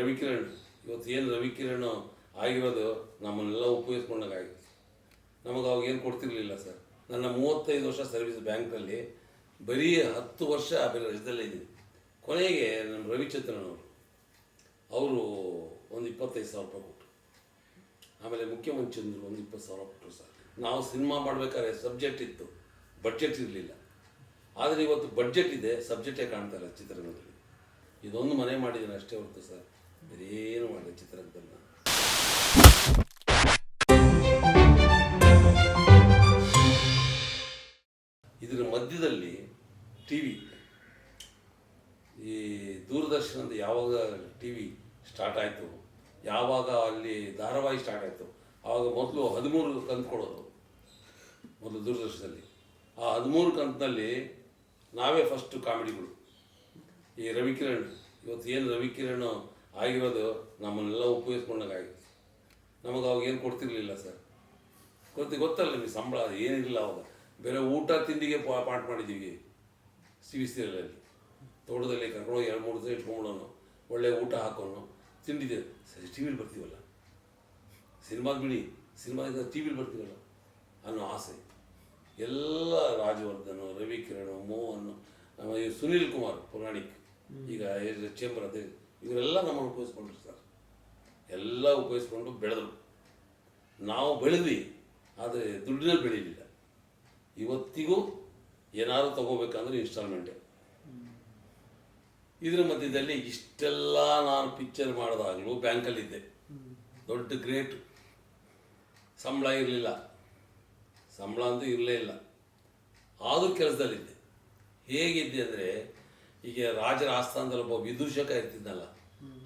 ರವಿಕಿರಣ್, ಇವತ್ತು ಏನು ರವಿಕಿರಣ್ ಆಗಿರೋದು ನಮ್ಮನ್ನೆಲ್ಲ ಉಪಯೋಗಿಸ್ಕೊಂಡಾಗಿತ್ತು ನಮಗೆ ಅವಾಗ ಏನು ಕೊಡ್ತಿರ್ಲಿಲ್ಲ ಸರ್. ನನ್ನ ಮೂವತ್ತೈದು ವರ್ಷ ಸರ್ವಿಸ್ ಬ್ಯಾಂಕ್ನಲ್ಲಿ, ಬರೀ ಹತ್ತು ವರ್ಷ ಬೇರೆ ರಜದಲ್ಲೇ ಇದ್ದೀನಿ. ಕೊನೆಗೆ ನಮ್ಮ ರವಿಚಂದ್ರನ್ ಅವರು ಅವರು ಒಂದು ಇಪ್ಪತ್ತೈದು ಸಾವಿರ ರೂಪಾಯಿ ಕೊಟ್ಟರು ಆಮೇಲೆ ಮುಖ್ಯಮಂತ್ರಿಗಳು ಒಂದು ಇಪ್ಪತ್ತು ಸಾವಿರ ಕೊಟ್ಟರು ಸರ್. ನಾವು ಸಿನಿಮಾ ಮಾಡಬೇಕಾದ್ರೆ ಸಬ್ಜೆಕ್ಟ್ ಇತ್ತು, ಬಡ್ಜೆಟ್ ಇರಲಿಲ್ಲ. ಆದರೆ ಇವತ್ತು ಬಡ್ಜೆಟ್ ಇದೆ, ಸಬ್ಜೆಕ್ಟೇ ಕಾಣ್ತಾ ಇಲ್ಲ ಚಿತ್ರರಂಗದಲ್ಲಿ. ಇದೊಂದು ಮನೆ ಮಾಡಿದ್ದೀನಿ ಅಷ್ಟೇ ಹೊರತು ಸರ್. ಬೇರೇನು ಮಾಡಿದೆ ಚಿತ್ರರಂಗದಲ್ಲಿ ಇದರ ಮಧ್ಯದಲ್ಲಿ ಟಿ ವಿ ಈ ದೂರದರ್ಶನದ ಯಾವಾಗ ಟಿ ವಿ ಸ್ಟಾರ್ಟ್ ಆಯಿತು, ಯಾವಾಗ ಅಲ್ಲಿ ಧಾರಾವಾಹಿ ಸ್ಟಾರ್ಟ್ ಆಯಿತು, ಆವಾಗ ಮೊದಲು ಹದಿಮೂರು ಕಂತು ಕೊಡೋದು, ಮೊದಲು ದೂರದರ್ಶನದಲ್ಲಿ. ಆ ಹದಿಮೂರು ಕಂತಿನಲ್ಲಿ ನಾವೇ ಫಸ್ಟು ಕಾಮಿಡಿಗಳು ಈ ರವಿಕಿರಣ್, ಇವತ್ತು ಏನು ರವಿಕಿರಣ್ ಆಗಿರೋದು ನಮ್ಮನ್ನೆಲ್ಲ ಉಪಯೋಗಿಸ್ಕೊಂಡಾಗಿದೆ ನಮಗೆ ಅವಾಗ ಏನು ಕೊಡ್ತಿರ್ಲಿಲ್ಲ ಸರ್. ಗೊತ್ತಿ ಗೊತ್ತಲ್ಲ ನಿಮಗೆ ಸಂಬಳ, ಏನಿಲ್ಲ ಅವಾಗ. ಬೇರೆ ಊಟ, ತಿಂಡಿಗೆ ಪಾ- ಪಾಠ ಮಾಡಿದ್ದೀವಿ ಸಿ ವಿ ಸೀರಿಯಲಲ್ಲಿ. ತೋಟದಲ್ಲಿ ಕರ್ಕೊಂಡೋಗಿ ಎರಡು ಮೂರು ದಿವಸ ಇಟ್ಕೊಂಡ್ಬಿಡೋನು ಒಳ್ಳೆ ಊಟ ಹಾಕೋನು. ತಿಂಡಿದೆ. ಸರಿ, ಟಿ ವಿಲಿ ಬರ್ತೀವಲ್ಲ? ಸಿನಿಮಾದ ಬಿಡಿ. ಸಿನಿಮಾದ ಟಿ ವಿಲಿ ಬರ್ತೀವಲ್ಲ? ಅನ್ನೋ ಆಸೆ. ಎಲ್ಲ ರಾಜವರ್ಧನ್ ರವಿಕಿರಣ್, ಮೋಹನ್, ನಮ್ಮ ಈ ಸುನೀಲ್ ಕುಮಾರ್, ಪುರಾಣಿಕ್. ಈಗ ಚೇಂಬರ್ ಅದೇ. ಇವರೆಲ್ಲ ನಮ್ಮನ್ನು ಉಪಯೋಗಿಸ್ಕೊಂಡ್ರು ಸರ್. ಎಲ್ಲ ಉಪಯೋಗಿಸ್ಕೊಂಡು ಬೆಳೆದರು. ನಾವು ಬೆಳೆದ್ವಿ, ಆದರೆ ದುಡ್ಡಿನಲ್ಲಿ ಬೆಳೀಲಿಲ್ಲ ಇವತ್ತಿಗೂ ಏನಾದರೂ ತಗೋಬೇಕಂದ್ರೆ ಇನ್ಸ್ಟಾಲ್ಮೆಂಟೇ ಇದರ ಮಧ್ಯದಲ್ಲಿ ಇಷ್ಟೆಲ್ಲ ನಾನು ಪಿಕ್ಚರ್ ಮಾಡಿದಾಗಲೂ ಬ್ಯಾಂಕಲ್ಲಿದ್ದೆ. ದೊಡ್ಡ ಗ್ರೇಟ್ ಸಂಬಳ ಇರಲಿಲ್ಲ. ಸಂಬಳ ಅಂತೂ ಇರಲೇ ಇಲ್ಲ. ಆದರೂ ಕೆಲಸದಲ್ಲಿದ್ದೆ. ಹೇಗಿದ್ದೆ ಅಂದರೆ, ಈಗ ರಾಜರ ಆಸ್ಥಾನದಲ್ಲಿ ಒಬ್ಬ ವಿದೂಷಕ ಇರ್ತಿದ್ನಲ್ಲ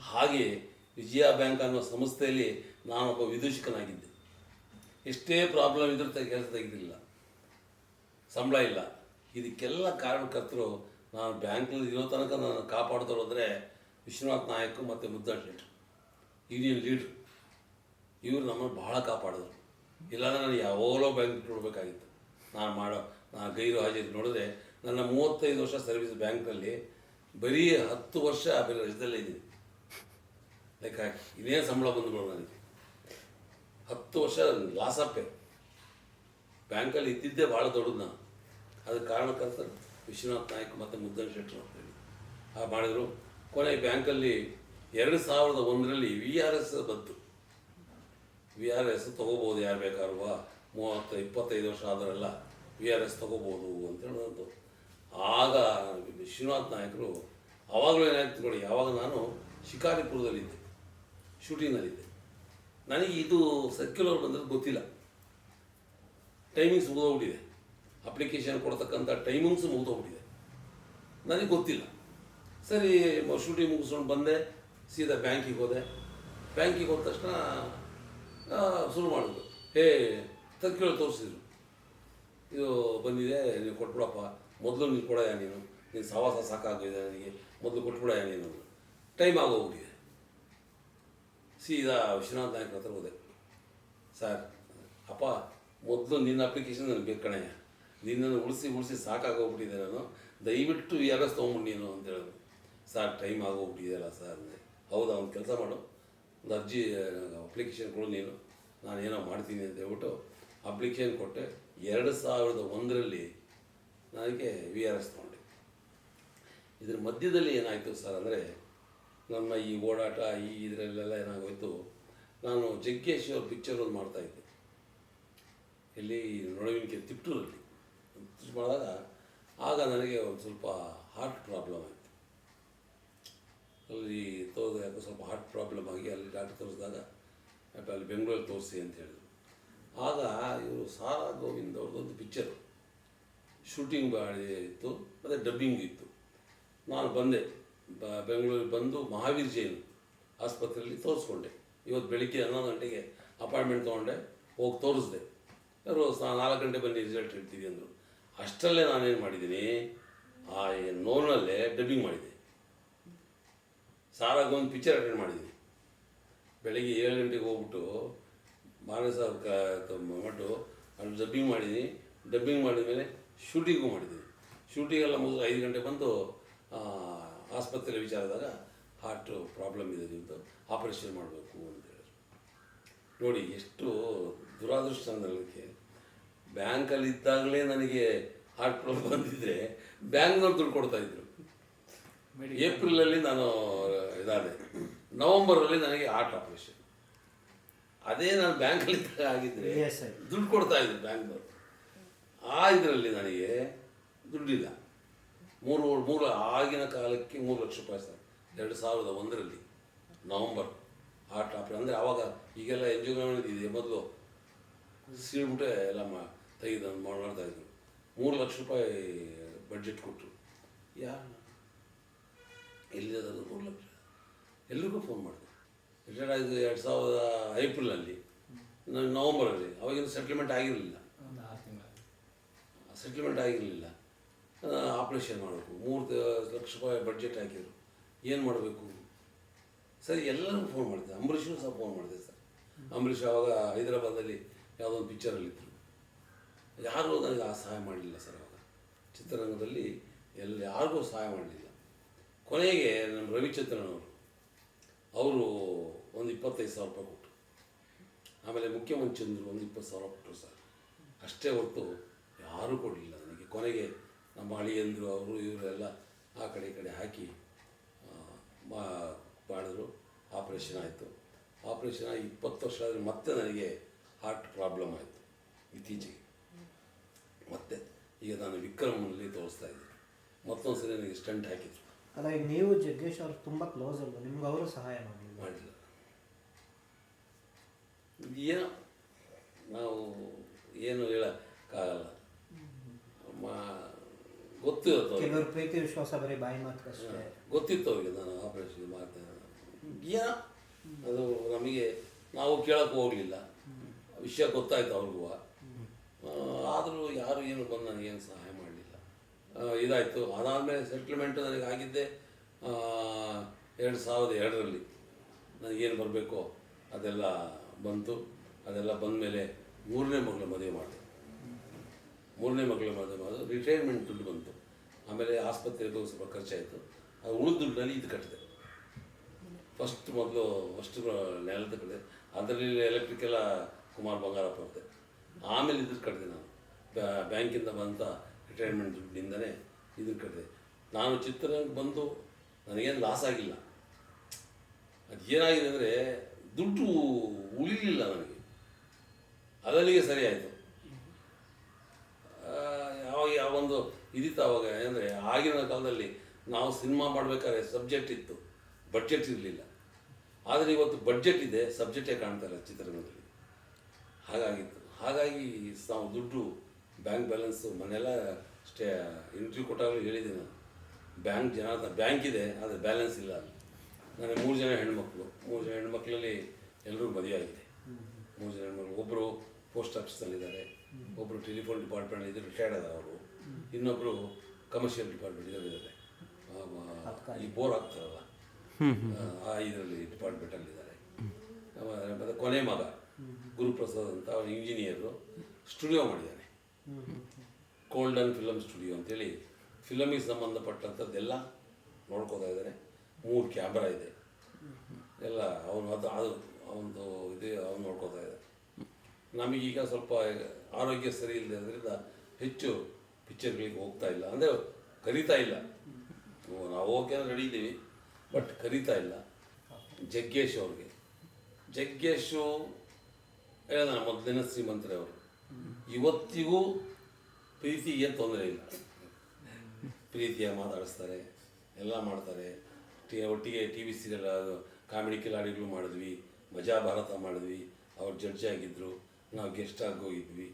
ಹಾಗೆ ವಿಜಯ ಬ್ಯಾಂಕ್ ಅನ್ನೋ ಸಂಸ್ಥೆಯಲ್ಲಿ ನಾನೊಬ್ಬ ವಿದೂಷಕನಾಗಿದ್ದೆ. ಎಷ್ಟೇ ಪ್ರಾಬ್ಲಮ್ ಇದ್ರೂ ಕೆಲಸ ತೆಗೆದಿಲ್ಲ. ಸಂಬಳ ಇಲ್ಲ. ಇದಕ್ಕೆಲ್ಲ ಕಾರಣಕರ್ತರು ನಾನು ಬ್ಯಾಂಕ್ನಲ್ಲಿ ಇರೋ ತನಕ ನಾನು ಕಾಪಾಡ್ತಾರೆ ಅಂದರೆ ವಿಶ್ವನಾಥ್ ನಾಯಕ್ ಮತ್ತು ಮುದ್ದಾ ಶೇಟ್ ಯೂನಿಯನ್ ಲೀಡ್ರ್ ಇವರು ನಮ್ಮನ್ನು ಬಹಳ ಕಾಪಾಡಿದ್ರು. ಇಲ್ಲಾಂದರೆ ನಾನು ಯಾವಾಗಲೋ ಬ್ಯಾಂಕ್ ನೋಡಬೇಕಾಗಿತ್ತು. ನಾನು ಮಾಡೋ ನಾನು ಗೈರು ಹಾಜರಿ ನೋಡಿದ್ರೆ ನನ್ನ ಮೂವತ್ತೈದು ವರ್ಷ ಸರ್ವಿಸ್ ಬ್ಯಾಂಕ್ನಲ್ಲಿ, ಬರೀ ಹತ್ತು ವರ್ಷ ಬೇರೆ ರಜದಲ್ಲೇ ಇದ್ದೀನಿ. ಲೆಕ್ಕ ಹಾಕಿ ಇದೇ ಸಂಬಳ ಬಂದ್ಬಿಡು ನನಗೆ. ಹತ್ತು ವರ್ಷ ಲಾಸಪ್ಪೆ ಬ್ಯಾಂಕಲ್ಲಿ ಇದ್ದಿದ್ದೇ ಭಾಳ ದೊಡ್ಡದು ನಾನು. ಅದಕ್ಕೆ ಕಾರಣಕ್ಕಂತ ವಿಶ್ವನಾಥ್ ನಾಯಕ್ ಮತ್ತು ಮುದ್ದನ್ ಶೆಟ್ಟರು ಅಂತ ಹೇಳಿ. ಆ ಮಾಡಿದರು. ಕೊನೆ ಬ್ಯಾಂಕಲ್ಲಿ ಎರಡು ಸಾವಿರದ ಒಂದರಲ್ಲಿ ವಿ ಆರ್ ಎಸ್ ಬಂತು. ವಿ ಆರ್ ಎಸ್ ತೊಗೋಬೋದು ಯಾರು ಬೇಕಾದ್ರೂ. ಮೂವತ್ತು, ಇಪ್ಪತ್ತೈದು ವರ್ಷ ಆದರೆಲ್ಲ ವಿ ಆರ್ ಎಸ್ ತೊಗೋಬೋದು ಅಂತ ಒಂದು ಆಗ ವಿಶ್ವನಾಥ್ ನಾಯಕರು ಆವಾಗಲೂ ಏನಾಯ್ತು ನೋಡಿ ಯಾವಾಗ ನಾನು ಶಿಕಾರಿಪುರದಲ್ಲಿದ್ದೆ. ಶೂಟಿಂಗ್ನಲ್ಲಿದ್ದೆ ನನಗೆ ಇದು ಸರ್ಕ್ಯುಲರ್ ಬಂದದ್ದು ಗೊತ್ತಿಲ್ಲ. ಟೈಮಿಂಗ್ಸ್ ಮುಗಿದೋಗ್ಬಿಟ್ಟಿದೆ. ಅಪ್ಲಿಕೇಶನ್ ಕೊಡ್ತಕ್ಕಂಥ ಟೈಮಿಂಗ್ಸ್ ಮುಗಿದೋಗ್ಬಿಟ್ಟಿದೆ. ನನಗೆ ಗೊತ್ತಿಲ್ಲ. ಸರಿ ಶೂಟಿಂಗ್ ಮುಗಿಸ್ಕೊಂಡು ಬಂದೆ, ಸೀದಾ ಬ್ಯಾಂಕಿಗೆ ಹೋದೆ. ಬ್ಯಾಂಕಿಗೆ ಹೋದ ತಕ್ಷಣ ಶುರು ಮಾಡಿದ್ರು. ಹೇ ಸರ್ಕ್ಯುಲರ್ ತೋರಿಸಿದ್ರು. ಇದು ಬಂದಿದೆ ನೀವು ಕೊಟ್ಬಿಡಪ್ಪ. ಮೊದಲು ನೀನು ಕೊಡಯ್ಯ ನೀನು? ನೀನು ಸವಾಸ ಸಾಕಾಗಿದೆ ನನಗೆ. ಮೊದಲು ಕೊಟ್ಬಿಡಯ್ಯ ನೀನು? ಟೈಮ್ ಆಗೋಗ್ಬಿಟ್ಟಿದೆ. ಸೀದಾ ವಿಶ್ವನಾಥ್ ನಾಯಕ್ ಹತ್ರ ಹೋದೆ. ಸರ್, ಅಪ್ಪ, ಮೊದಲು ನಿನ್ನ ಅಪ್ಲಿಕೇಶನ್ ನನಗೆ ಬೇಕು ಕಣಯ್ಯ. ನಿನ್ನನ್ನು ಉಳಿಸಿ ಉಳಿಸಿ ಸಾಕಾಗೋಗ್ಬಿಟ್ಟಿದೆ ನಾನು. ದಯವಿಟ್ಟು ವಿ ಆರ್ ಎಸ್ ನೀನು ಅಂತ ಹೇಳಿದ್ರು. ಸರ್ ಟೈಮ್ ಆಗೋಗ್ಬಿಟ್ಟಿದೆಯಲ್ಲ ಸರ್ ಹೌದಾ, ಒಂದು ಕೆಲಸ ಮಾಡು. ಒಂದು ಅರ್ಜಿ ಅಪ್ಲಿಕೇಶನ್ ಕೊಡು ನೀನು. ನಾನು ಏನೋ ಮಾಡ್ತೀನಿ ಅಂತ ಹೇಳ್ಬಿಟ್ಟು ಅಪ್ಲಿಕೇಶನ್ ಕೊಟ್ಟೆ. ಎರಡು ಸಾವಿರದ ಒಂದರಲ್ಲಿ ನನಗೆ ವಿ ಆರ್ ಎಸ್ ತೊಗೊಂಡೆ. ಇದ್ರ ಮಧ್ಯದಲ್ಲಿ ಏನಾಯಿತು ಸರ್ ಅಂದರೆ ನಮ್ಮ ಈ ಓಡಾಟ, ಈ ಇದರಲ್ಲೆಲ್ಲ ಏನಾಗೋಯ್ತು, ನಾನು ಜಗ್ಗೇಶ್ ಅವ್ರ ಪಿಕ್ಚರ್ ಒಂದು ಮಾಡ್ತಾಯಿದ್ದೆ ಇಲ್ಲಿ ನೊಳವಿನಿಕೆ ತಿಪ್ಟೂರಲ್ಲಿ. ಮಾಡಿದಾಗ ಆಗ ನನಗೆ ಒಂದು ಸ್ವಲ್ಪ ಹಾರ್ಟ್ ಪ್ರಾಬ್ಲಮ್ ಆಯಿತು. ಅಲ್ಲಿ ತೋರಿದ ಯಾಕೋ ಸ್ವಲ್ಪ ಹಾರ್ಟ್ ಪ್ರಾಬ್ಲಮ್ ಆಗಿ ಅಲ್ಲಿ ಡಾಕ್ಟರ್ ತೋರಿಸಿದಾಗ ಅಲ್ಲಿ ಬೆಂಗಳೂರಲ್ಲಿ ತೋರಿಸಿ ಅಂತ ಹೇಳಿದ್ರು. ಆಗ ಇವರು ಸಾರಾ ಗೋವಿಂದ್ ಅವ್ರದ್ದೊಂದು ಪಿಕ್ಚರ್ ಶೂಟಿಂಗ್ ಮಾಡಿ ಇತ್ತು, ಮತ್ತು ಡಬ್ಬಿಂಗ್ ಇತ್ತು. ನಾನು ಬಂದೆ. ಬ, ಬೆಂಗಳೂರಿಗೆ ಬಂದು ಮಹಾವೀರ್ ಜೈನ್ ಆಸ್ಪತ್ರೆಯಲ್ಲಿ ತೋರಿಸ್ಕೊಂಡೆ. ಇವತ್ತು ಬೆಳಿಗ್ಗೆ ಹನ್ನೊಂದು ಗಂಟೆಗೆ ಅಪಾಯಿಂಟ್ಮೆಂಟ್ ತೊಗೊಂಡೆ, ಹೋಗಿ ತೋರಿಸ್ದೆ. ಅವರು ನಾಲ್ಕು ಗಂಟೆ ಬನ್ನಿ ರಿಸಲ್ಟ್ ಹೇಳ್ತೀವಿ ಅಂದರು. ಅಷ್ಟರಲ್ಲೇ ನಾನೇನು ಮಾಡಿದ್ದೀನಿ, ಆ ನೋವಿನಲ್ಲೇ ಡಬ್ಬಿಂಗ್ ಮಾಡಿದೆ. ಸಾರಾಗೊಂದು ಪಿಕ್ಚರ್ ಅಟೆಂಡ್ ಮಾಡಿದ್ದೀನಿ. ಬೆಳಿಗ್ಗೆ ಏಳು ಗಂಟೆಗೆ ಹೋಗ್ಬಿಟ್ಟು ಮಾನಸ ಮಟ್ಟು ಅಲ್ಲಿ ಡಬ್ಬಿಂಗ್ ಮಾಡಿದ್ದೀನಿ. ಡಬ್ಬಿಂಗ್ ಮಾಡಿದ ಮೇಲೆ ಶೂಟಿಂಗು ಮಾಡಿದ್ದೀನಿ. ಶೂಟಿಂಗೆಲ್ಲ ಮೊದಲು ಐದು ಗಂಟೆ ಬಂದು ಆಸ್ಪತ್ರೆಯಲ್ಲಿ ವಿಚಾರದಾಗ ಹಾರ್ಟ್ ಪ್ರಾಬ್ಲಮ್ ಇದೆ ನಿಮ್ಮದು ಆಪರೇಷನ್ ಮಾಡಬೇಕು ಅಂತ ಹೇಳಿದ್ರು. ನೋಡಿ ಎಷ್ಟು ದುರಾದೃಷ್ಟ ನನಗೆ ಬ್ಯಾಂಕಲ್ಲಿ ಇದ್ದಾಗಲೇ ನನಗೆ ಹಾರ್ಟ್ ಪ್ರಾಬ್ಲಮ್ ಬಂದಿದ್ದರೆ ಬ್ಯಾಂಕ್ನವ್ರು ದುಡ್ಡು ಕೊಡ್ತಾ ಇದ್ರು. ಏಪ್ರಿಲಲ್ಲಿ ನಾನು ಇದಾದೆ. ನವಂಬರಲ್ಲಿ ನನಗೆ ಹಾರ್ಟ್ ಆಪರೇಷನ್ ಅದೇ ನಾನು ಬ್ಯಾಂಕಲ್ಲಿ ಆಗಿದ್ದರೆ. ದುಡ್ಡು ಕೊಡ್ತಾ ಇದ್ರು ಬ್ಯಾಂಕ್ನವರು ಆ ಇದರಲ್ಲಿ ನನಗೆ ದುಡ್ಡಿಲ್ಲ. ಮೂರು ಮೂರು ಆಗಿನ ಕಾಲಕ್ಕೆ ಮೂರು ಲಕ್ಷ ರೂಪಾಯಿ ಸರ್. ಎರಡು ಸಾವಿರದ ಒಂದರಲ್ಲಿ ನವಂಬರ್ ಆ ಟಾಪ್ ಅಂದರೆ ಆವಾಗ ಈಗೆಲ್ಲ ಎಂಜಿಯೋಗ್ರಾಮ್ ಇದೆ ಮೊದಲು ಸೀಳ್ಬಿಟ್ಟೆ ಎಲ್ಲ ಮಾ ತೆಗೆದು ಮಾಡ್ತಾ ಇದ್ರು. ಮೂರು ಲಕ್ಷ ರೂಪಾಯಿ ಬಡ್ಜೆಟ್ ಕೊಟ್ಟರು ಯಾರು? ಎಲ್ಲಿರೋದು ಮೂರು ಲಕ್ಷ? ಎಲ್ರಿಗೂ ಫೋನ್ ಮಾಡಿದೆ. ರಿಟೈರ್ಡ್ ಆಗಿದ್ದು ಎರಡು ಸಾವಿರದ ಏಪ್ರಿಲಲ್ಲಿ ನವಂಬರಲ್ಲಿ ಅವಾಗಿನ ಸೆಟ್ಲ್ಮೆಂಟ್ ಆಗಿರಲಿಲ್ಲ. ಸೆಟ್ಲ್ಮೆಂಟ್ ಆಗಿರಲಿಲ್ಲ. ಆಪ್ರೇಷನ್ ಮಾಡಬೇಕು. ಮೂರು ಲಕ್ಷ ರೂಪಾಯಿ ಬಡ್ಜೆಟ್ ಹಾಕಿದ್ರು. ಏನು ಮಾಡಬೇಕು? ಸರ್, ಎಲ್ಲರೂ ಫೋನ್ ಮಾಡಿದೆ ಅಂಬರೀಷನೂ ಸಹ ಫೋನ್ ಮಾಡಿದೆ ಸರ್. ಅಂಬರೀಷ್ ಆವಾಗ ಹೈದರಾಬಾದಲ್ಲಿ ಯಾವುದೋ ಒಂದು ಪಿಕ್ಚರಲ್ಲಿದ್ದರು ಯಾರೂ ನನಗೆ ಆ ಸಹಾಯ ಮಾಡಲಿಲ್ಲ ಸರ್ ಅವಾಗ. ಚಿತ್ರರಂಗದಲ್ಲಿ ಎಲ್ಲಿ ಯಾರಿಗೂ ಸಹಾಯ ಮಾಡಲಿಲ್ಲ. ಕೊನೆಗೆ ನಮ್ಮ ರವಿಚಂದ್ರನ್ ಅವರು ಅವರು ಒಂದು ಇಪ್ಪತ್ತೈದು ಸಾವಿರ ರೂಪಾಯಿ ಕೊಟ್ಟರು ಆಮೇಲೆ ಮುಖ್ಯಮಂತ್ರಿಯಂದರು ಒಂದು ಇಪ್ಪತ್ತು ಸಾವಿರ ಕೊಟ್ಟರು ಸರ್. ಅಷ್ಟೇ ಹೊರತು ಯಾರೂ ಕೊಡಲಿಲ್ಲ ನನಗೆ. ಕೊನೆಗೆ ನಮ್ಮ ಅಳಿಯಂದರು ಅವರು ಇವರೆಲ್ಲ ಆ ಕಡೆ ಈ ಕಡೆ ಹಾಕಿ ಮಾ ಮಾಡಿದ್ರು. ಆಪ್ರೇಷನ್ ಆಯಿತು. ಆಪ್ರೇಷನ್ ಆಗಿ ಇಪ್ಪತ್ತು ವರ್ಷ ಆದರೆ ಮತ್ತೆ ನನಗೆ ಹಾರ್ಟ್ ಪ್ರಾಬ್ಲಮ್ ಆಯಿತು ಇತ್ತೀಚೆಗೆ. ಮತ್ತೆ ಈಗ ನಾನು ವಿಕ್ರಮಲ್ಲಿ ತೋರಿಸ್ತಾ ಇದ್ದೀನಿ. ಮತ್ತೊಂದು ಸರಿ ನನಗೆ ಸ್ಟಂಟ್ ಹಾಕಿದ್ರು. ಅಲ್ಲ ಈಗ ನೀವು ಜಗ್ಗೇಶ್ ಅವ್ರು ತುಂಬ ಕ್ಲೋಸ್ ಅಲ್ವಾ? ನಿಮ್ಗೆ ಅವರು ಸಹಾಯ ಮಾಡಿ ಮಾಡಿಲ್ಲ. ಏನೋ? ನಾವು ಏನು ಹೇಳೋಕ್ಕಾಗಲ್ಲ ಮಾ ಗೊತ್ತಿರುತ್ತೆ ಅವ್ರಿಗೆ. ಕೆಲವರು ಪ್ರೀತಿ ವಿಶ್ವಾಸ ಬರೀ ಬಾಯಿ ಮಾತಕ್ಕಷ್ಟೇ ಗೊತ್ತಿತ್ತು ಅವ್ರಿಗೆ ನಾನು ಆಪರೇಷನ್ ಮಾಡ್ತೇನೆ ಯಾ ಅದು ನಮಗೆ ನಾವು ಕೇಳಕ್ಕೆ ಹೋಗಲಿಲ್ಲ. ವಿಷಯ ಗೊತ್ತಾಯ್ತು ಅವ್ರಿಗೂ. ಆದರೂ ಯಾರು ಏನು ಬಂದು ನನಗೇನು ಸಹಾಯ ಮಾಡಲಿಲ್ಲ. ಇದಾಯಿತು. ಅದಾದಮೇಲೆ ಸೆಟ್ಲ್ಮೆಂಟ್ ನನಗೆ ಆಗಿದ್ದೆ ಎರಡು ಸಾವಿರದ ಎರಡರಲ್ಲಿ. ನನಗೇನು ಬರಬೇಕೋ ಅದೆಲ್ಲ ಬಂತು. ಅದೆಲ್ಲ ಬಂದಮೇಲೆ ಮೂರನೇ ಮಗಳ ಮದುವೆ ಮಾಡಿದೆ. ಮೂರನೇ ಮಗಳ ಮಾಡೋದು ರಿಟೈರ್ಮೆಂಟ್ ದುಡ್ಡು ಬಂತು. ಆಮೇಲೆ ಆಸ್ಪತ್ರೆಗೂ ಸ್ವಲ್ಪ ಖರ್ಚಾಯಿತು. ಅದು ಉಳಿದ ದುಡ್ಡಿನಲ್ಲಿ ಇದು ಕಟ್ಟಿದೆ. ಫಸ್ಟ್ ಮೊದಲು ಫಸ್ಟ್ ನೆಲದ ಕಡೆ. ಅದರಲ್ಲಿ ಎಲೆಕ್ಟ್ರಿಕೆಲ್ಲ ಕುಮಾರ್ ಬಂಗಾರಪ್ಪ ಅವ್ರದ್ದೆ. ಆಮೇಲೆ ಇದ್ರ ಕಟ್ಟಿದೆ ನಾನು. ಬ್ಯಾ- ಬ್ಯಾಂಕಿಂದ ಬಂತ ರಿಟೈರ್ಮೆಂಟ್ ದುಡ್ಡಿಂದನೇ ಇದ್ರ ಕಟ್ಟಿದೆ. ನಾನು ಚಿತ್ರರಂಗ ಬಂದು ನನಗೇನು ಲಾಸ್ ಆಗಿಲ್ಲ. ಅದು ಏನಾಗಿದೆ ಅಂದರೆ ದುಡ್ಡು ಉಳಿಲಿಲ್ಲ ನನಗೆ. ಅದರಲ್ಲಿಗೆ ಸರಿ ಆಯಿತು ಯಾವಾಗ ಯಾವೊಂದು ಇದಿತ್ತು ಅವಾಗ ಅಂದರೆ ಆಗಿನ ಕಾಲದಲ್ಲಿ ನಾವು ಸಿನಿಮಾ ಮಾಡಬೇಕಾದ್ರೆ ಸಬ್ಜೆಕ್ಟ್ ಇತ್ತು ಬಡ್ಜೆಟ್ ಇರಲಿಲ್ಲ. ಆದರೆ ಇವತ್ತು ಬಡ್ಜೆಟ್ ಇದೆ ಸಬ್ಜೆಕ್ಟೇ ಕಾಣ್ತಾ ಇಲ್ಲ ಚಿತ್ರರಂಗದಲ್ಲಿ. ಹಾಗಾಗಿತ್ತು. ಹಾಗಾಗಿ ನಾವು ದುಡ್ಡು ಬ್ಯಾಂಕ್ ಬ್ಯಾಲೆನ್ಸು ಮನೆಯೆಲ್ಲ ಸ್ಟೇ ಇಂಟ್ರ್ಯೂ ಕೊಟ್ಟಾಗಲೂ ಹೇಳಿದೆ ನಾನು. ಬ್ಯಾಂಕ್ ಜನ ಬ್ಯಾಂಕ್ ಇದೆ ಆದರೆ ಬ್ಯಾಲೆನ್ಸ್ ಇಲ್ಲ ಅಲ್ಲಿ. ನನಗೆ ಮೂರು ಜನ ಹೆಣ್ಮಕ್ಳು. ಮೂರು ಜನ ಹೆಣ್ಮಕ್ಳಲ್ಲಿ ಎಲ್ಲರೂ ಮದುವೆ ಆಗಿದೆ ಮೂರು ಜನ ಹೆಣ್ಮಕ್ಳು. ಒಬ್ಬರು ಪೋಸ್ಟ್ ಆಫೀಸಲ್ಲಿದ್ದಾರೆ ಒಬ್ಬರು ಟೆಲಿಫೋನ್ ಡಿಪಾರ್ಟ್ಮೆಂಟ್ ಇದ್ದರು ರಿಟೈರ್ಡ್ ಅದ ಅವರು ಇನ್ನೊಬ್ಬರು ಕಮರ್ಷಿಯಲ್ ಡಿಪಾರ್ಟ್ಮೆಂಟ್ ಇದ್ದಾರೆ ಈ ಬೋರ್ ಆಗ್ತಾರಲ್ಲ ಆ ಇದರಲ್ಲಿ ಡಿಪಾರ್ಟ್ಮೆಂಟಲ್ಲಿದ್ದಾರೆ ಮತ್ತೆ ಕೊನೆ ಮಗ ಗುರುಪ್ರಸಾದ್ ಅಂತ ಅವನು ಇಂಜಿನಿಯರು ಸ್ಟುಡಿಯೋ ಮಾಡಿದ್ದಾನೆ ಕೋಲ್ಡನ್ ಫಿಲಮ್ ಸ್ಟುಡಿಯೋ ಅಂತೇಳಿ. ಫಿಲಮಿಗೆ ಸಂಬಂಧಪಟ್ಟಂಥದ್ದೆಲ್ಲ ನೋಡ್ಕೋತಾ ಇದ್ದಾರೆ. ಮೂರು ಕ್ಯಾಮ್ರಾ ಇದೆ. ಎಲ್ಲ ಅವನು ಅದು ಅದು ಅವನದು ಇದೆ ಅವನು ನೋಡ್ಕೋತಾ ಇದ್ದಾರೆ. ನಮಗೀಗ ಸ್ವಲ್ಪ ಆರೋಗ್ಯ ಸರಿ ಅದರಿಂದ ಹೆಚ್ಚು ಪಿಕ್ಚರ್ಗಳಿಗೆ ಹೋಗ್ತಾ ಇಲ್ಲ. ಅಂದರೆ ಕರೀತಾ ಇಲ್ಲ. ನಾವು ಓಕೆ ರೆಡಿ ಇದ್ದೀವಿ. ಬಟ್ ಕರೀತಾ ಇಲ್ಲ. ಜಗ್ಗೇಶ್ ಅವ್ರಿಗೆ. ಜಗ್ಗೇಶು ಹೇಳಿದ ಮೊದಲಿನ ಶ್ರೀಮಂತರೇ ಅವರು. ಇವತ್ತಿಗೂ ಪ್ರೀತಿಗೆ ತೊಂದರೆ ಇಲ್ಲ. ಪ್ರೀತಿಯ ಮಾತಾಡಿಸ್ತಾರೆ, ಎಲ್ಲ ಮಾಡ್ತಾರೆ. ಟಿ ಒಟ್ಟಿಗೆ ಟಿ ವಿ ಸೀರಿಯಲ್ ಕಾಮಿಡಿ ಕಿಲಾಡಿಗಳು ಮಾಡಿದ್ವಿ, ಮಜಾ ಭಾರತ ಮಾಡಿದ್ವಿ. ಅವ್ರು ಜಡ್ಜ್ ಆಗಿದ್ದರು ನಾವು ಗೆಸ್ಟ್ ಆಗಿ ಹೋಗಿದ್ವಿ.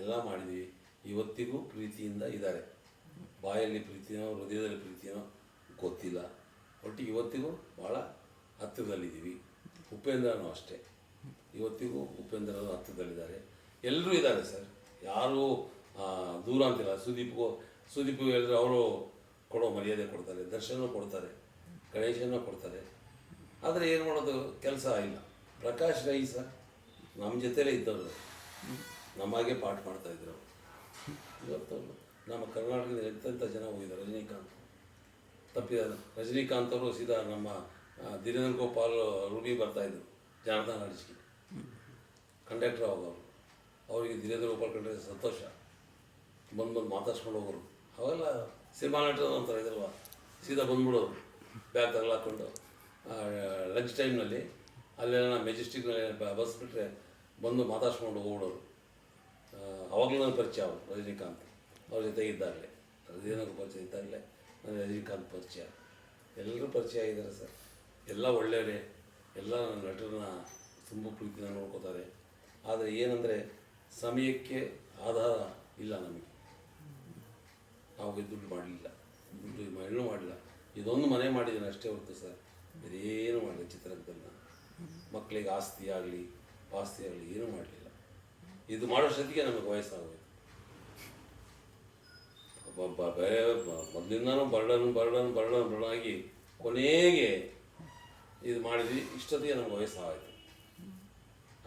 ಎಲ್ಲ ಮಾಡಿದ್ವಿ. ಇವತ್ತಿಗೂ ಪ್ರೀತಿಯಿಂದ ಇದ್ದಾರೆ. ಬಾಯಲ್ಲಿ ಪ್ರೀತಿನೋ, ಹೃದಯದಲ್ಲಿ ಪ್ರೀತಿನೋ ಗೊತ್ತಿಲ್ಲ. ಒಟ್ಟು ಇವತ್ತಿಗೂ ಭಾಳ ಹತ್ತಿರದಲ್ಲಿದ್ದೀವಿ. ಉಪೇಂದ್ರನೂ ಅಷ್ಟೇ. ಇವತ್ತಿಗೂ ಉಪೇಂದ್ರನೂ ಹತ್ತಿರದಲ್ಲಿದ್ದಾರೆ. ಎಲ್ಲರೂ ಇದ್ದಾರೆ ಸರ್. ಯಾರೂ ದೂರ ಅಂತಿಲ್ಲ. ಸುದೀಪ್ಗೂ ಸುದೀಪ್ ಹೇಳಿದ್ರೆ ಅವರು ಕೊಡೋ ಮರ್ಯಾದೆ ಕೊಡ್ತಾರೆ. ದರ್ಶನ ಕೊಡ್ತಾರೆ. ಗಣೇಶನ ಕೊಡ್ತಾರೆ. ಆದರೆ ಏನು ಮಾಡೋದು? ಕೆಲಸ ಇಲ್ಲ. ಪ್ರಕಾಶ್ ರೈ ಸರ್ ನಮ್ಮ ಜೊತೆಲೇ ಇದ್ದವರು. ನಮಗೆ ಪಾಠ ಮಾಡ್ತಾ ಇದ್ರು. ಇವತ್ತು ನಮ್ಮ ಕರ್ನಾಟಕದ ಎಂತೆಂಥ ಜನ ಹೋಗಿದ್ದಾರೆ, ರಜನಿಕಾಂತ್. ತಪ್ಪಿದ ರಜನಿಕಾಂತ್ ಅವರು ಸೀದಾ ನಮ್ಮ ದಿನೇಂದ್ರ ಗೋಪಾಲ್ ರೂಬಿ ಬರ್ತಾಯಿದ್ರು ಜನಾರ್ದನ್ ಅಡಿಸ್ಗೆ ಕಂಡಕ್ಟರ್ ಅವರು ಅವರಿಗೆ ದಿನೇಂದ್ರ ಗೋಪಾಲ್ ಕಂಡ್ರೆ ಸಂತೋಷ. ಬಂದು ಬಂದು ಮಾತಾಡ್ಸ್ಕೊಂಡು ಹೋಗೋರು. ಅವೆಲ್ಲ ಸಿನಿಮಾ ನಟರು ಅಂತಾರೆ ಇದಲ್ವ ಸೀದಾ ಬಂದ್ಬಿಡೋರು, ಬ್ಯಾಗ್ ತಗಲಾಕೊಂಡು. ಲಂಚ್ ಟೈಮ್ನಲ್ಲಿ ಅಲ್ಲೆಲ್ಲ ಮೆಜೆಸ್ಟಿಕ್ನಲ್ಲಿ ಬಸ್ ಬಿಟ್ಟರೆ ಬಂದು ಮಾತಾಡ್ಸ್ಕೊಂಡು ಹೋಗ್ಬಿಡೋರು. ಅವಾಗಲೂ ನನ್ನ ಪರಿಚಯ ಅವರು ರಜನಿಕಾಂತ್. ಅವ್ರ ಜೊತೆ ಇದ್ದಾಗಲೇ. ರಜನಿಕಾಂತ್ ಪರಿಚಯ ಇದ್ದಾಗಲೇ. ನನಗೆ ರಜನಿಕಾಂತ್ ಪರಿಚಯ. ಎಲ್ಲರೂ ಪರಿಚಯ ಆಗಿದ್ದಾರೆ ಸರ್. ಎಲ್ಲ ಒಳ್ಳೆಯವರೇ. ಎಲ್ಲ ನನ್ನ ನಟರನ್ನ ತುಂಬ ಪ್ರೀತಿನ ನೋಡ್ಕೋತಾರೆ. ಆದರೆ ಏನಂದರೆ, ಸಮಯಕ್ಕೆ ಆಧಾರ ಇಲ್ಲ ನಮಗೆ. ನಾವು ದುಡ್ಡು ಮಾಡಲಿಲ್ಲ. ದುಡ್ಡು ಮಣ್ಣು ಮಾಡಿಲ್ಲ ಇದೊಂದು ಮನೆ ಮಾಡಿದ್ದೀನಿ ಅಷ್ಟೇ ಹೊರತು ಸರ್. ಇದೇನು ಮಾಡಿಲ್ಲ ಚಿತ್ರರಂಗದಲ್ಲಿ ಮಕ್ಕಳಿಗೆ ಆಸ್ತಿ ಆಗಲಿ, ಪಾಸ್ತಿ ಆಗಲಿ ಏನೂ ಮಾಡಲಿಲ್ಲ. ಇದು ಮಾಡೋಷ್ಟೊತ್ತಿಗೆ ನಮಗೆ ವಯಸ್ಸಾಗೋಯ್ತು ಒಬ್ಬ ಬೇರೆ ಮೊದಲಿಂದನೂ ಬರ್ಡನ್ ಬರ್ಡನ್ ಬರ್ಡನ್ ಆಗಿ ಕೊನೆಗೆ ಇದು ಮಾಡಿದ್ವಿ ಇಷ್ಟೊತ್ತಿಗೆ ನಮ್ಗೆ ವಯಸ್ಸಾಯಿತು.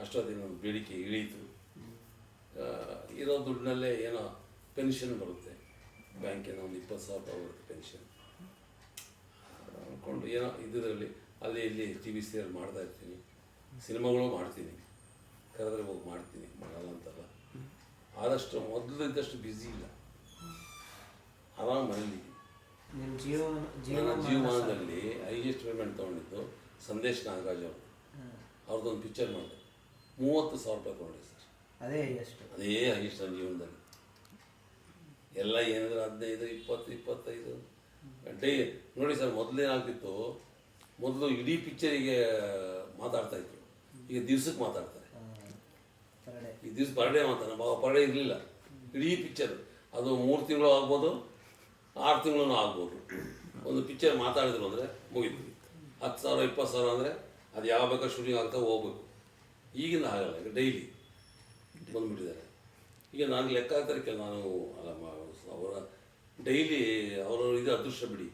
ಅಷ್ಟೊತ್ತಿಗೆ ನಮ್ಮ ಬೇಡಿಕೆ ಇಳೀತು ಇರೋ ದುಡ್ಡಿನಲ್ಲೇ ಏನೋ ಪೆನ್ಷನ್ ಬರುತ್ತೆ. ಬ್ಯಾಂಕಿನ ಒಂದು ಇಪ್ಪತ್ತು ಸಾವಿರ ರೂಪಾಯಿ ಬರುತ್ತೆ ಪೆನ್ಷನ್. ಅಂದ್ಕೊಂಡು ಏನೋ ಇದರಲ್ಲಿ ಅಲ್ಲಿ ಇಲ್ಲಿ ಟಿ ವಿ ಸೀರಿಯಲ್ ಮಾಡ್ತಾ ಇರ್ತೀನಿ. ಸಿನಿಮಾಗಳು ಮಾಡ್ತೀನಿ. ಕರೆದ್ರೆ ಹೋಗಿ ಮಾಡ್ತೀನಿ ಮಾಡಲ್ಲ ಅಂತಲ್ಲ. ಆದಷ್ಟು ಮೊದಲು ಇದ್ದಷ್ಟು ಬ್ಯುಸಿ ಇಲ್ಲ. ಆರಾಮ್ ಮನೇಲಿ ಜೀವನ ನನ್ನ ಜೀವಮಾನದಲ್ಲಿ ಹೈಯೆಸ್ಟ್ ಪೇಮೆಂಟ್ ತೊಗೊಂಡಿದ್ದು ಸಂದೇಶ್ ನಾಗರಾಜ್ ಅವರು. ಅವ್ರದ್ದೊಂದು ಪಿಕ್ಚರ್ ಮಾಡಿದೆ. ಮೂವತ್ತು ಸಾವಿರ ರೂಪಾಯಿ ತೊಗೊಂಡೆ ಸರ್. ಅದೇ ಎಷ್ಟು ಅದೇ ಹೈಯೆಸ್ಟ್ ನನ್ನ ಜೀವನದಲ್ಲಿ. ಎಲ್ಲ ಏನಿದ್ರೆ ಹದಿನೈದು ಇಪ್ಪತ್ತು ಇಪ್ಪತ್ತೈದು. ಡೇ ನೋಡಿ ಸರ್ ಮೊದಲೇನಾಗ್ತಿತ್ತು ಮೊದಲು ಇಡೀ ಪಿಕ್ಚರಿಗೆ ಮಾತಾಡ್ತಾ ಇದ್ರು. ಈಗ ದಿವ್ಸಕ್ಕೆ ಮಾತಾಡ್ತಾರೆ. ದಿವ್ಸ ಪರಡೆ ಮಾತಾಡ ಪರಡೆ ಇರಲಿಲ್ಲ. ಇಡೀ ಪಿಕ್ಚರ್ ಅದು ಮೂರು ತಿಂಗಳು ಆಗ್ಬೋದು, ಆರು ತಿಂಗಳೂ ಆಗ್ಬೋದು. ಒಂದು ಪಿಕ್ಚರ್ ಮಾತಾಡಿದ್ರು ಅಂದರೆ ಮುಗಿದ್ವಿ ಹತ್ತು ಸಾವಿರ, ಇಪ್ಪತ್ತು ಸಾವಿರ ಅಂದರೆ ಅದು ಯಾವ ಬೇಕಾದ್ರೆ ಶೂಟಿಂಗ್ ಆಗ್ತಾ ಹೋಗ್ಬೇಕು. ಈಗಿಂದ ಆಗಲ್ಲ ಈಗ ಡೈಲಿ ಬಂದುಬಿಟ್ಟಿದ್ದಾರೆ. ಈಗ ನಾನು ಲೆಕ್ಕ ಹಾಕ್ತಾರೆ ನಾನು ಅವರ ಡೈಲಿ ಅವರ ಇದು ಅದೃಷ್ಟ ಬಿಡಿ.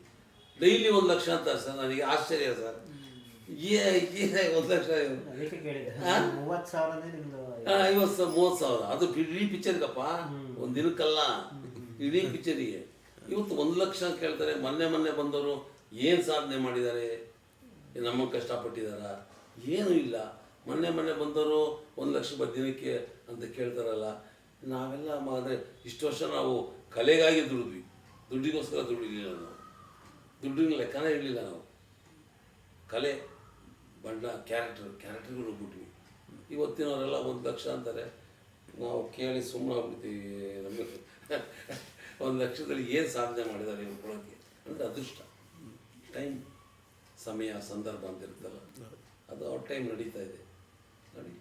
ಡೈಲಿ ಒಂದು ಲಕ್ಷ ಅಂತ ಸರ್, ನನಗೆ ಆಶ್ಚರ್ಯ ಸರ್. ಒಂದು ಲಕ್ಷ ಮೂವತ್ತು ಸಾವಿರ. ಅದು ಇಡೀ ಪಿಕ್ಚರ್ಗಪ್ಪ ಒಂದು ದಿನಕ್ಕಲ್ಲ. ಇಡೀ ಪಿಕ್ಚರಿಗೆ ಇವತ್ತು ಒಂದು ಲಕ್ಷ ಕೇಳ್ತಾರೆ ಮೊನ್ನೆ ಮೊನ್ನೆ ಬಂದವರು ಏನು ಸಾಧನೆ ಮಾಡಿದ್ದಾರೆ? ನಮ್ಮ ಕಷ್ಟಪಟ್ಟಿದಾರ ಏನೂ ಇಲ್ಲ. ಮೊನ್ನೆ ಮೊನ್ನೆ ಬಂದವರು ಒಂದ್ ಲಕ್ಷ ರೂಪಾಯಿ ದಿನಕ್ಕೆ ಅಂತ ಕೇಳ್ತಾರಲ್ಲ. ನಾವೆಲ್ಲ ಅಂದರೆ ಇಷ್ಟು ವರ್ಷ ನಾವು ಕಲೆಗಾಗಿ ದುಡಿದ್ವಿ. ದುಡ್ಡಿಗೋಸ್ಕರ ದುಡಿಲಿಲ್ಲ ನಾವು. ದುಡ್ಡಿನ ಲೆಕ್ಕನೇ ಇರಲಿಲ್ಲ ನಾವು. ಕಲೆ. ಬಣ್ಣ ಕ್ಯಾರೆಕ್ಟರ್ ಕ್ಯಾರೆಕ್ಟರ್ಗಳು ಬಿಟ್ವಿ ಇವತ್ತಿನವರೆಲ್ಲ ಒಂದು ಲಕ್ಷ ಅಂತಾರೆ. ನಾವು ಕೇಳಿ ಸುಮ್ಮನೆ ಆಗ್ಬಿಡ್ತೀವಿ ನಮಗೆ ಒಂದು ಲಕ್ಷದಲ್ಲಿ ಏನು ಸಾಧನೆ ಮಾಡಿದ್ದಾರೆ ಇವ್ರು ಕೊಡೋಕ್ಕೆ ಅಂದರೆ ಅದೃಷ್ಟ. ಟೈಮ್ ಸಮಯ, ಸಂದರ್ಭ ಅಂತ ಅದು ಅವ್ರ ಟೈಮ್ ನಡೀತಾ ಇದೆ. ನೋಡಿ.